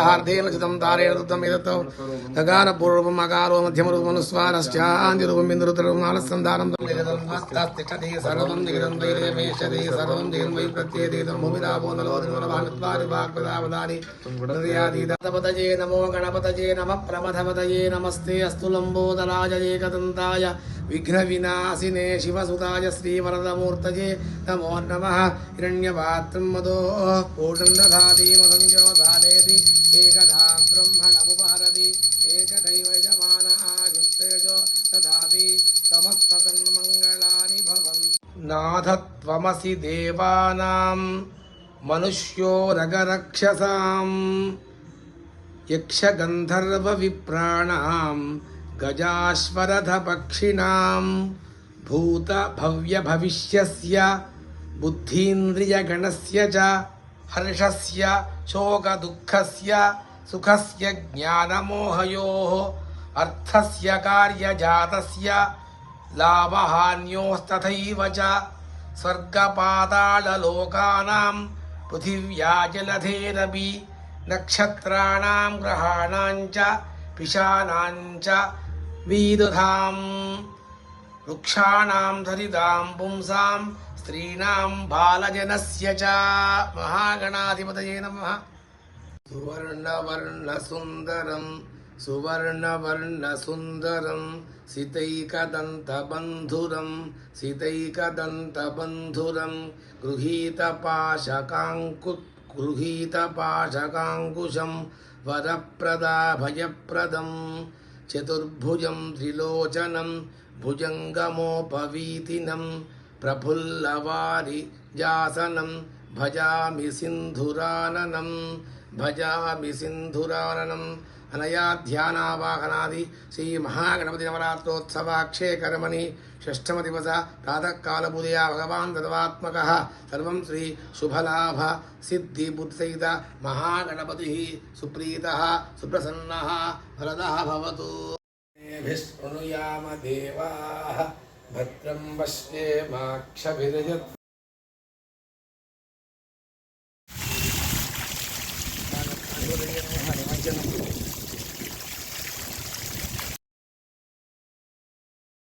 హార్దేన చితం తారేణ దుతం ఎదతో గగాన పూర్వం అకారో మధ్యమ రూపం బిందురుతరం ఆలస్సంధానం తిష్టతి సర్వం దిగదం వైరేమేషది సర్వం దిగం వై ప్రత్యేదేదం హృదయాదీతపతయే నమో గణపతయే నమ ప్రమథపతయే నమస్తే అస్తు లంబోదరాయ ఏకదంతాయ విఘ్న శివసుతాయ శ్రీవరదమూర్తయే నమో నమ హిరణ్యపాత్రం మదో దధాతి नाथत्वमसि देवानां मनुष्यो रगरक्षसाम् यक्षगन्धर्वविप्राणां गजाश्वरथपक्षिणां भूतभव्यभविष्यस्य बुद्धीन्द्रियगणस्य च हर्षस्य शोकदुःखस्य सुखस्य ज्ञानमोहयोः अर्थस्य कार्यजातस्य లాభహాన్యోస్తథైవ చ. స్వర్గపాతాళలోకానాం పృథివ్యా జలధేరపి నక్షత్రాణాం గ్రహాణాం చ పిశానాం వీదుధాం. వృక్షాణాం ధరిదాం పుంసాం స్త్రీణాం బాలజనస్య చ. మహాగణాధిపతయే నమః. సువర్ణవర్ణసుందరం सुवर्णवर्णसुन्दरं सितैकदन्तबन्धुरं सितैकदन्तबन्धुरं गृहीतपाशकाङ्कु गृहीतपाशकाङ्कुशं वरप्रदाभयप्रदं चतुर्भुजं त्रिलोचनं भुजङ्गमोपवीतिनं प्रफुल्लवारिजासनं భజామి సింధురాననం భజామి సింధురాననం అనయా ధ్యానావాహనాది శ్రీ మహాగణపతి నవరాత్రోత్సవాక్షే కర్మణి షష్ఠమ దివస ప్రాతకాలబుదయా భగవాన్ తత్వాత్మక సర్వం శ్రీ శుభలాభ సిద్ధి బుద్ధిసహిత మహాగణపతి సుప్రీత సుప్రసన్న వరద భవతు. భద్రం పశ్యేమాక్షభిరజత్ మంచిగా